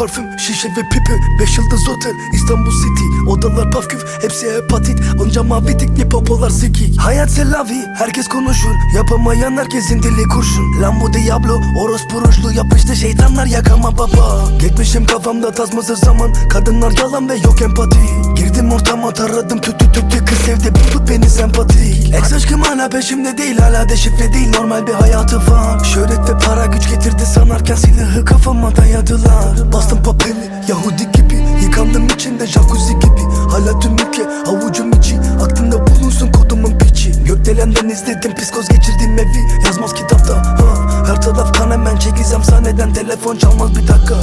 parfüm, şişe ve pipi. Beş yıldız otel, İstanbul City. Odalar paf küf, hepsi hepatit. Onca mavi dikli popolar sikik. Hayat selavi, herkes konuşur. Yapamayan herkesin dili kurşun. Lambo Diablo, orospu rujlu Yapıştı şeytanlar yakama baba. Geçmişim kafamda tasması zaman. Kadınlar yalan ve yok empati. Girdim ortama taradım tütü tütü Kız sevdi buldu beni sempatik. Ex aşkım hala peşimde değil Hala deşifre değil. Normal bir hayatı var. Şöhret ve güç getirdi sanarken Silahı kafama dayadılar. Bastım papeli Yahudi gibi. Yıkandım içinde jacuzzi gibi. Hala tüm ülke avucum içi. Aklında bulunsun kodumun piçi. Gökdelenden izledim psikoz geçirdim evi. Yazmaz kitapta ha. Her taraf kan hemen çekilsem sahneden Telefon çalmaz bir dakika.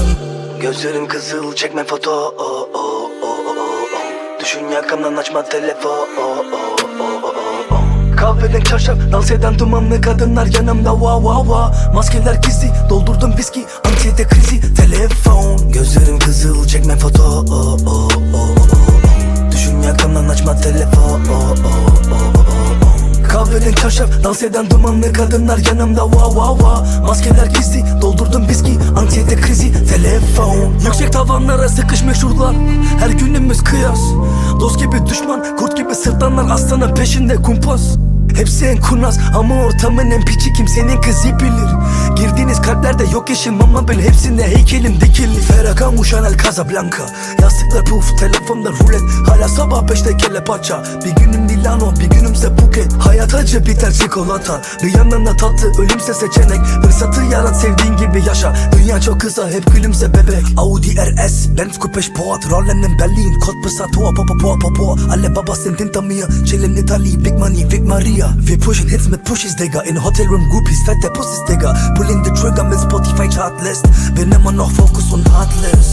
Gözlerim kızıl çekme foto. Oh, oh, oh, oh, oh. Düşün yakamdan açma telefon. Oh, oh, oh. Kahveden çarşaf dans eden dumanlı kadınlar yanımda wow wow wow Maskeler gizli doldurdum viski anksiyete krizi. Telefon Gözlerim kızıl çekme foto oh, oh, oh, oh, oh. Düşün yakamdan açma telefon oh, oh, oh, oh. Kahveden çarşaf dans eden dumanlı kadınlar yanımda wow wow wow Maskeler gizli doldurdum viski anksiyete krizi. Telefon. Yüksek tavanlara sıkışmış şuralar her günümüz kıyas. Dost gibi düşman kurt gibi sırtlanlar aslanın peşinde kumpas Hepsi en kurnaz ama ortamın en piçi kimsenin kızı bilir Girdiğiniz kalplerde yok eşim ama böyle hepsinde heykelim dikili Ferragamo Chanel Casablanca. Yastıklar puf telefonda rulet. Hala sabah beşte kelle paça. Bir günüm Milano bir günümse Phuket. Hayat acı biter çikolata. Bir yandan da tatlı ölümse seçenek. Fırsatı yarat sevdiğin gibi yaşa. Dünya çok kısa hep gülümse bebek. Audi RS Benz Coupe Sport Rollen in Berlin Kod Besator Popo Popo Popo Alle Babas sind hinter mir Chillen Italy Big Money Big Maria. Wir pushen Hits mit Pushies Digga In Hotel Room Groupies Fett der Pussys Digga Spotify Chartlist Bin immer noch Fokus und Heartless